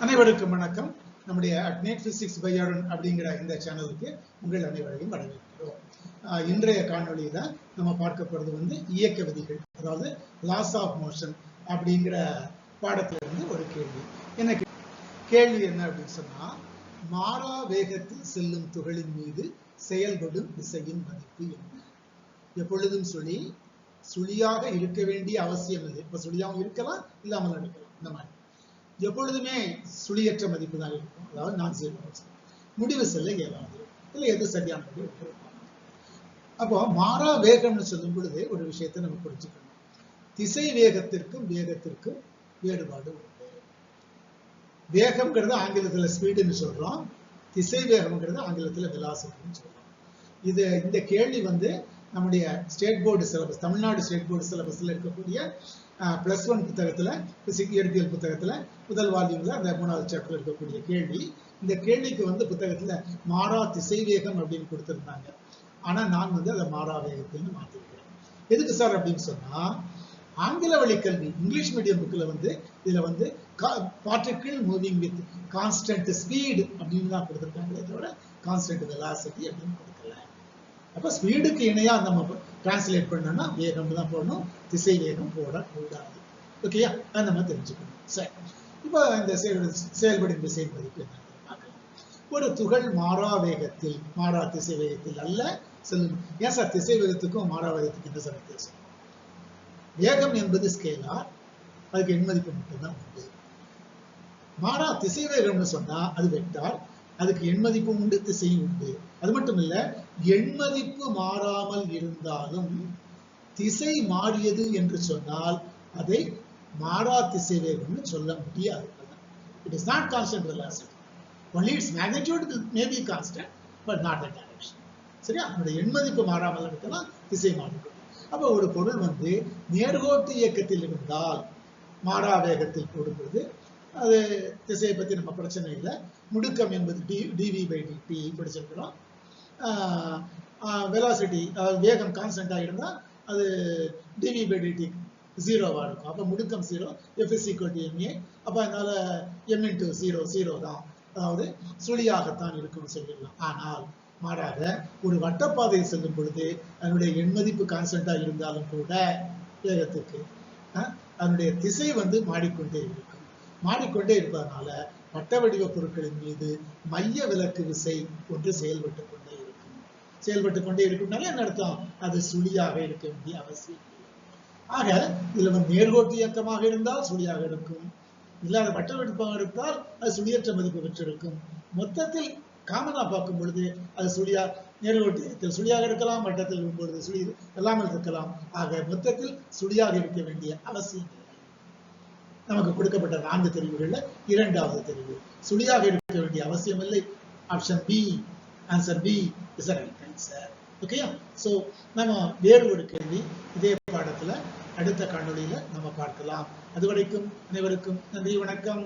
அனைவருக்கும் வணக்கம். நம்முடைய அட்னேட் பிசிக்ஸ் பையாடன் அப்படிங்கிற இந்த சேனலுக்கு உங்கள் அனைவரையும் வரவேற்கிறோம். ஆஹ் இன்றைய காணொலியில நம்ம பார்க்க போறது வந்து இயக்க விதிகள் அதாவது லாஸ் ஆஃப் மோஷன் அப்படிங்கிற பாடத்துல இருந்து ஒரு கேள்வி. எனக்கு கேள்வி என்ன அப்படின்னு சொன்னா மாறா வேகத்தில் செல்லும் துகளின் மீது செயல்படும் விசையின் மதிப்பு என்ன? எப்பொழுதும் சுழி சுழியாக இருக்க வேண்டிய அவசியம் இல்லை இப்ப சுழியாகவும் இருக்கலாம் இல்லாமல் இருக்கலாம். இந்த மாதிரி. எப்பொழுதுமே சுழியற்ற மதிப்பு தான் இருக்கும். அதாவது நான் ஜீரோ முடிவு செல்ல இயலாது இல்லை எது சரியான முடிவு? அப்போ மாறா வேகம்னு சொல்லும் பொழுது ஒரு விஷயத்தை நம்ம புரிஞ்சுக்கணும். திசை வேகத்திற்கும் வேகத்திற்கும் வேறுபாடு உண்டு. வேகம்ங்கிறது ஆங்கிலத்துல ஸ்பீடுன்னு சொல்றோம். திசை வேகம்ங்கிறது ஆங்கிலத்துல விலாசம்னு சொல்றோம். இது இந்த கேள்வி வந்து நம்முடைய state board syllabus Tamil Nadu state board சிலபஸில் இருக்கக்கூடிய ப்ளஸ் ஒன் புத்தகத்தில் பிசிக் இயற்பியல் புத்தகத்தில் முதல் வால்யூமில் அந்த மூணாவது சாப்டர் இருக்கக்கூடிய கேள்வி. இந்த கேள்விக்கு வந்து புத்தகத்தில் மாறா திசை வேகம் அப்படின்னு கொடுத்துருந்தாங்க. ஆனால் நான் வந்து அதை மாறா வேகத்தில்னு மாற்றிருக்கிறேன் எதுக்கு சார் அப்படின்னு சொன்னால் ஆங்கில வழி கல்வி இங்கிலீஷ் மீடியம் புக்கில் வந்து இதில் வந்து particle moving with constant speed அப்படின்னு தான் கொடுத்துருக்காங்களே தவிர கான்ஸ்டன்ட் வெலாசிட்டி அப்படின்னு கொடுக்கல. அப்போ ஸ்பீடுக்கு இணையா நம்ம டிரான்ஸ்லேட் பண்ணோம்னா வேகம் தான் போடணும் திசை வேகம் போடக்கூடாது ஓகேயா அதை நம்ம தெரிஞ்சுக்கணும். சரி. இப்போ இந்த செயல் செயல்படும் திசை மதிப்பு என்ன ஒரு துகள் மாறா வேகத்தில் மாறா திசை வேகத்தில் அல்ல செல்லும். ஏன் சார் திசை வேகத்துக்கும் மாறா வேகத்துக்கும் என்ன சார் வித்தியாசம்? வேகம் என்பது ஸ்கேலார் அதுக்கு எண்மதிப்பு மட்டும்தான் உண்டு. மாறா திசை வேகம்னு சொன்னா அது வெக்டார் அதுக்கு எண்மதிப்பும் உண்டு திசையும் உண்டு. அது மட்டும் இல்ல எண்மதிப்பு மாறாமல் இருந்தாலும் திசை மாறியது என்று சொன்னால் அதை மாறா திசை வேகம்னு சொல்ல முடியாது. It is not constant velocity only its magnitude may be constant but not the direction சரியா? அதனுடைய எண்மதிப்பு மாறாமல் இருக்கலாம் திசை மாறிவிடும் அப்போ ஒரு பொருள் வந்து நேர்கோட்டு இயக்கத்தில் இருந்தால் மாறா வேகத்தில் போடும்பொழுது அது திசையை பத்தி நம்ம பிரச்சனை இல்லை. முடுக்கம் என்பது டி டிவி பை டிபி படிச்சிருக்கிறோம் வெலாசிட்டி வேகம் கான்ஸ்டன்டாக இருந்தால் அது டிவி பை டிடி ஜீரோவாக இருக்கும். அப்போ முடுக்கம் zero F is equal to MA அப்போ அதனால் எம் டூ ஜீரோ ஜீரோ தான். அதாவது சுழியாகத்தான் இருக்கும்னு சொல்லிடலாம். ஆனால் மாறாக ஒரு வட்டப்பாதையை செல்லும் பொழுது அதனுடைய எண்மதிப்பு கான்ஸ்டன்டாக இருந்தாலும் கூட வேகத்துக்கு அதனுடைய திசை வந்து மாடிக்கொண்டே இருக்கும். மாடிக்கொண்டே இருப்பதனால வட்ட வடிவ பொருட்களின் மீது மைய விலக்கு விசை ஒன்று செயல்பட்டு செயல்பட்டு கொண்டே இருக்கும்னால என்ன அர்த்தம்? அது சுழியாக இருக்க வேண்டிய அவசியம் ஆக இதுல வந்து நேர்கோட்டு இயக்கமாக இருந்தால் சுழியாக இருக்கும். இல்லாத வட்ட வெடிப்பாக இருந்தால் அது சுழியற்ற மதிப்பு பெற்றிருக்கும். மொத்தத்தில் காமனா பார்க்கும் பொழுது அது சுழியா நேர்கோட்டு இயக்கத்தில் சுழியாக இருக்கலாம் வட்டத்தில் இருக்கும் பொழுது சுழி இல்லாமல் இருக்கலாம். ஆக மொத்தத்தில் சுழியாக இருக்க வேண்டிய அவசியம் நமக்கு கொடுக்கப்பட்ட நான்கு தெரிவுகள்ல இரண்டாவது தெரிவு. சுழியாக இருக்க வேண்டிய அவசியம் இல்லை. Option B answer B is answer ஓகேயா சோ நம்ம வேறு ஒரு கேள்வி இதே பாடத்துல அடுத்த காணொளியில நம்ம பார்க்கலாம். அது வரைக்கும் அனைவருக்கும் நன்றி வணக்கம்.